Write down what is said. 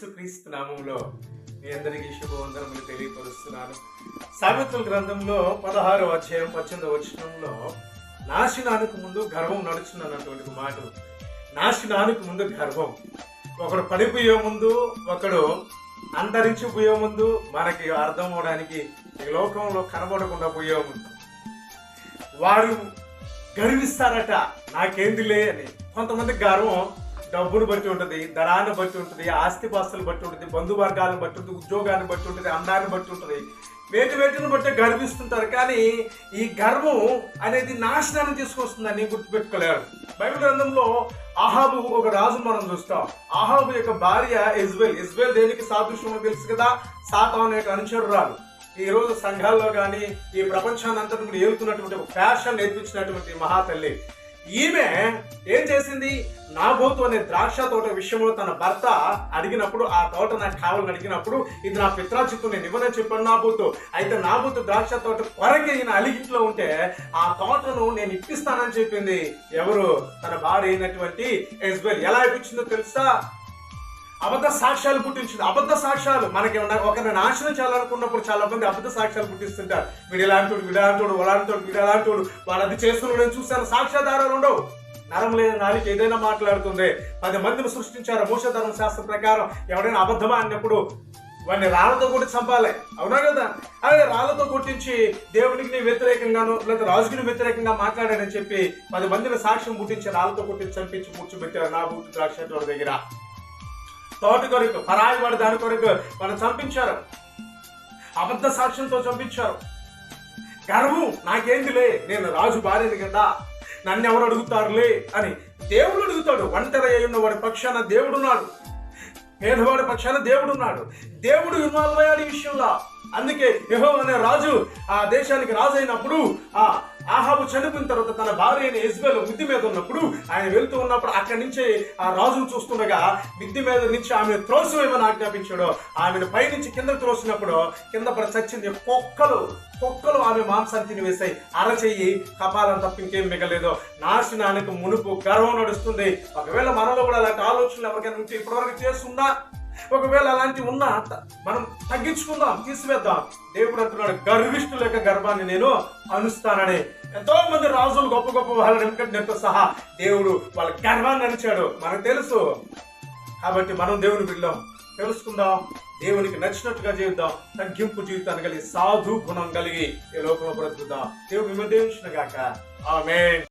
క్రీస్తు నామంలో మీ అందరికీ శుభవందనములు తెలియపరుస్తున్నాను. సామెతల గ్రంథంలో పదహారో అధ్యాయం పద్దెనిమిదో వచనంలో నాశనానికి ముందు గర్వం నడుచున్నటువంటి మాట. నాశనానికి ముందు గర్వం. ఒకడు పడిపోయే ముందు ఒకడు అంతరించిపోయే ముందు మనకి అర్థం అవడానికి ఈ లోకంలో కనబడకుండా పోయే ముందు. వారు గర్విస్తారట నాకేందిలే అని. కొంతమంది గర్వం డబ్బును బట్టి ఉంటుంది ధనాన్ని బట్టి ఉంటుంది ఆస్తిపాస్తులు బట్టి ఉంటుంది బంధువర్గాలను బట్టి ఉంటుంది ఉద్యోగాన్ని బట్టి ఉంటుంది అందాన్ని బట్టి ఉంటుంది. వేటి వేటిని బట్టి గర్విస్తుంటారు. కానీ ఈ గర్వం అనేది నాశనాన్ని తీసుకొస్తుందని గుర్తుపెట్టుకోలేరు. బైబిల్ గ్రంథంలో అహాబు ఒక రాజు మనం చూస్తాం. అహాబు యొక్క భార్య ఇజ్వెల్ ఇజ్వెల్ దేనికి సాదృశ్యమో తెలుసు కదా? సాతాన్ యొక్క అనుచరురాలు. ఈ రోజు సంఘాల్లో కానీ ఈ ప్రపంచాన్ని అంతా కూడా ఏలుతున్నటువంటి ఒక ఫ్యాషన్ నేర్పించినటువంటి మహాతల్లి. ఈమె ఏం చేసింది? నాబోతు అనే ద్రాక్ష తోట విషయంలో తన భర్త అడిగినప్పుడు ఆ తోట నాకు కావాలని అడిగినప్పుడు ఇది నా పిత్రాచిత్తు నేను ఇవ్వనని చెప్పాను నాబోతు అయితే నాబోతు ద్రాక్ష తోట కొరకి ఈయన అలిగిట్లో ఉంటే ఆ తోటను నేను ఇప్పిస్తానని చెప్పింది. ఎవరు? తన భార్య అయినటువంటి ఎస్బెల్. ఎలా ఇప్పించిందో తెలుసా? అబద్ధ సాక్ష్యాలు పుట్టించింది. అబద్ధ సాక్ష్యాలు. మనకి ఒకరిని నాశనం చేయాలనుకున్నప్పుడు చాలా మంది అబద్ధ సాక్ష్యాలు పుట్టిస్తుంటారు. వీడు ఇలాంటి వీడు వలాంటోడు వీడలాంటోడు వాళ్ళు వాడు అది చేస్తున్నాడు నేను చూశాను. సాక్ష్యాధారాలు ఉండవు. నరం లేని నాలుగు ఏదైనా మాట్లాడుతుంది. పది మందిని సృష్టించారు. మోషధర్మ శాస్త్రం ప్రకారం ఎవడైనా అబద్ధమా అన్నప్పుడు వాడిని రాళ్ళతో కొట్టి చంపాలి. అవునా కదా? అలాగే రాళ్ళతో కొట్టించి దేవునికి నీ వ్యతిరేకంగాను లేదా రాజుకి వ్యతిరేకంగా మాట్లాడాడని చెప్పి పది మందిని సాక్ష్యం పుట్టించి రాళ్ళతో కొట్టి చంపించి కూర్చోబెట్టారు నా బూతు ద్రాక్ష దగ్గర. తోట కొరకు పరాయి వాడు దాని కొరకు వాళ్ళు చంపించారు. అబద్ధ సాక్ష్యంతో చంపించారు. గర్వం నాకేందిలే నేను రాజు భార్యని కదా నన్ను ఎవరు అడుగుతారులే అని దేవుడు అడుగుతాడు. ఒంటరి అయి ఉన్న వాడి పక్షాన దేవుడున్నాడు. పేదవాడి పక్షాన దేవుడున్నాడు. దేవుడు ఇన్వాల్వ్ అయ్యాడు ఈ విషయంలో. అందుకే యహో అనే రాజు ఆ దేశానికి రాజు అయినప్పుడు ఆ ఆహాబు చనిపోయిన తర్వాత తన భార్య అయిన ఇజ్బెల్ మిద్ది మీద ఉన్నప్పుడు ఆయన వెళ్తూ ఉన్నప్పుడు అక్కడి నుంచి ఆ రాజును చూస్తుండగా మిద్ది మీద నుంచి ఆమె త్రోసివేయమని ఆజ్ఞాపించాడు. ఆమెను పైనుంచి కింద త్రోసినప్పుడు కింద పడి చచ్చింది కుక్కలు కుక్కలు ఆమె మాంసాన్ని తినివేశాయి. అరచెయ్యి కపాలం తప్ప ఇంకేం మిగలేదు. నాశనానికి మునుపు గర్వం నడుస్తుంది. ఒకవేళ మనలో కూడా అలాంటి ఆలోచనలు ఎవరికైనా ఉంటే ఇప్పటివరకు చేస్తుందా ఒకవేళ అలాంటివి ఉన్నా మనం తగ్గించుకుందాం తీసివేద్దాం. దేవుడు అంటున్నాడు గర్విష్ఠుల యొక్క గర్వాన్ని నేను అనుస్తానని. ఎంతో మంది రాజులు గొప్ప గొప్ప వాళ్ళ వెంకటతో సహా దేవుడు వాళ్ళ గర్వాన్ని అనిచాడు మనకు తెలుసు. కాబట్టి మనం దేవుని బిడ్డాం తెలుసుకుందాం. దేవునికి నచ్చినట్టుగా జీవిద్దాం. తగ్గింపు జీవితాన్ని కలిగి సాధు గుణం కలిగి ఈ లోకంలో బ్రతుకుదాం. దేవుడు విమర్శించిన గాక. ఆమె